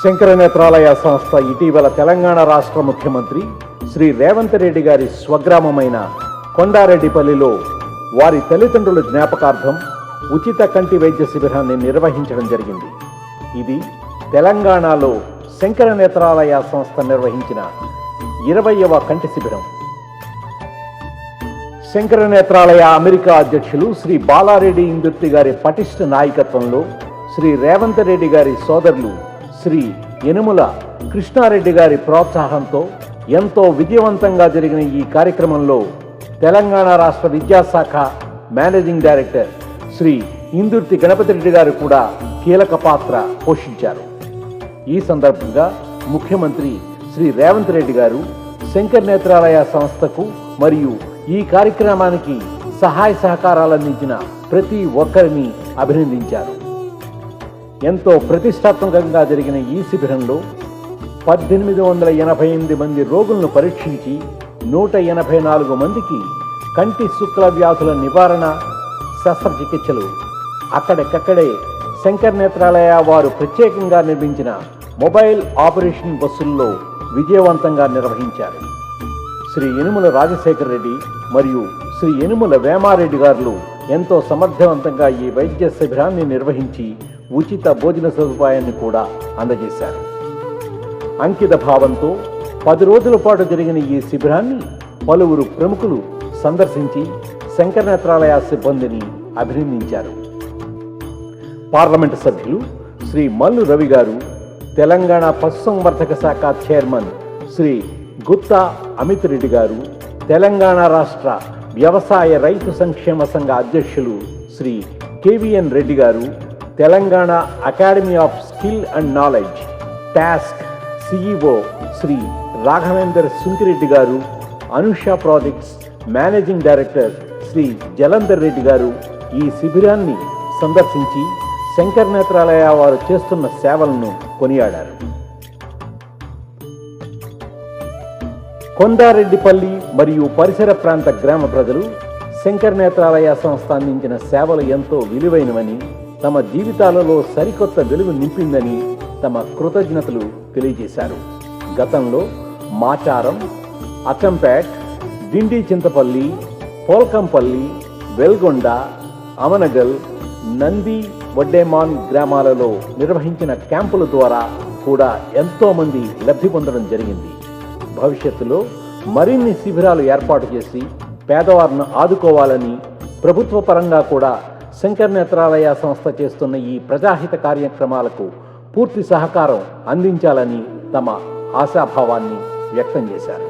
శంకర నేత్రాలయ సంస్థ ఇటీవల తెలంగాణ రాష్ట్ర ముఖ్యమంత్రి శ్రీ రేవంత్ రెడ్డి గారి స్వగ్రామమైన కొండారెడ్డిపల్లిలో వారి తల్లిదండ్రుల జ్ఞాపకార్థం ఉచిత కంటి వైద్య శిబిరాన్ని నిర్వహించడం జరిగింది. ఇది తెలంగాణలో శంకర నేత్రాలయ సంస్థ నిర్వహించిన ఇరవయవ కంటి శిబిరం. శంకర నేత్రాలయ అమెరికా అధ్యక్షులు శ్రీ బాలారెడ్డి ఇందుర్తి గారి పటిష్ట నాయకత్వంలో శ్రీ రేవంత్ రెడ్డి గారి సోదరులు శ్రీ యనుముల కృష్ణారెడ్డి గారి ప్రోత్సాహంతో ఎంతో విజయవంతంగా జరిగిన ఈ కార్యక్రమంలో తెలంగాణ రాష్ట్ర విద్యాశాఖ మేనేజింగ్ డైరెక్టర్ శ్రీ ఇందుర్తి గణపతి రెడ్డి గారు కూడా కీలక పాత్ర పోషించారు. ఈ సందర్భంగా ముఖ్యమంత్రి శ్రీ రేవంత్ రెడ్డి గారు శంకర్ నేత్రాలయ సంస్థకు మరియు ఈ కార్యక్రమానికి సహాయ సహకారాలు అందించిన ప్రతి ఒక్కరిని అభినందించారు. ఎంతో ప్రతిష్టాత్మకంగా జరిగిన ఈ శిబిరంలో పద్దెనిమిది వందల ఎనభై ఎనిమిది మంది రోగులను పరీక్షించి నూట ఎనభై నాలుగు మందికి కంటి శుక్ల వ్యాధుల నివారణ శస్త్రచికిత్సలు. అక్కడికక్కడే శంకర్ నేత్రాలయ వారు ప్రత్యేకంగా నిర్మించిన మొబైల్ ఆపరేషన్ బస్సుల్లో విజయవంతంగా నిర్వహించారు. శ్రీ యనుమల రాజశేఖర రెడ్డి మరియు శ్రీ యనుమల వేమారెడ్డి గారు ఎంతో సమర్థవంతంగా ఈ వైద్య శిబిరాన్ని నిర్వహించి ఉచిత భోజన సదుపాయాన్ని కూడా అందజేశారు. అంకిత భావంతో పది రోజుల పాటు జరిగిన ఈ శిబిరాన్ని పలువురు ప్రముఖులు సందర్శించి శంకర నేత్రాలయ సిబ్బందిని అభినందించారు. పార్లమెంటు సభ్యులు శ్రీ మల్లు రవి గారు తెలంగాణ పశుసంవర్ధక శాఖ చైర్మన్ శ్రీ గుత్తా అమిత్ రెడ్డి గారు తెలంగాణ రాష్ట్ర వ్యవసాయ రైతు సంక్షేమ సంఘ అధ్యక్షులు Shri K V N Reddy గారు Telangana academy of skill and knowledge TASK CEO Shri Raghavender Sunkireddy గారు Anusha projects managing director Shri Jalandhar Reddy గారు ఈ శిబిరాన్ని సందర్శించి శంకర్ నేత్రాలయ వారు చేస్తున్న సేవలను కొనియాడారు. కొండారెడ్డిపల్లి మరియు పరిసర ప్రాంత గ్రామ ప్రజలు శంకర్ నేత్రాలయ సంస్థ అందించిన సేవలు ఎంతో విలువైనవని తమ జీవితాలలో సరికొత్త వెలుగు నింపిందని తమ కృతజ్ఞతలు తెలియజేశారు. గతంలో మాచారం అచ్చంపేట్ డిండి చింతపల్లి పోల్కంపల్లి వెల్గొండ అమనగల్ నంది వడ్డేమాన్ గ్రామాలలో నిర్వహించిన క్యాంపుల ద్వారా కూడా ఎంతోమంది లబ్ధి పొందడం జరిగింది. భవిష్యత్తులో మరిన్ని శిబిరాలు ఏర్పాటు చేసి పేదవారిని ఆదుకోవాలని ప్రభుత్వ పరంగా కూడా శంకర్ నేత్రాలయ సంస్థ చేస్తున్న ఈ ప్రజాహిత కార్యక్రమాలకు పూర్తి సహకారం అందించాలని తమ ఆశాభావాన్ని వ్యక్తం చేశారు.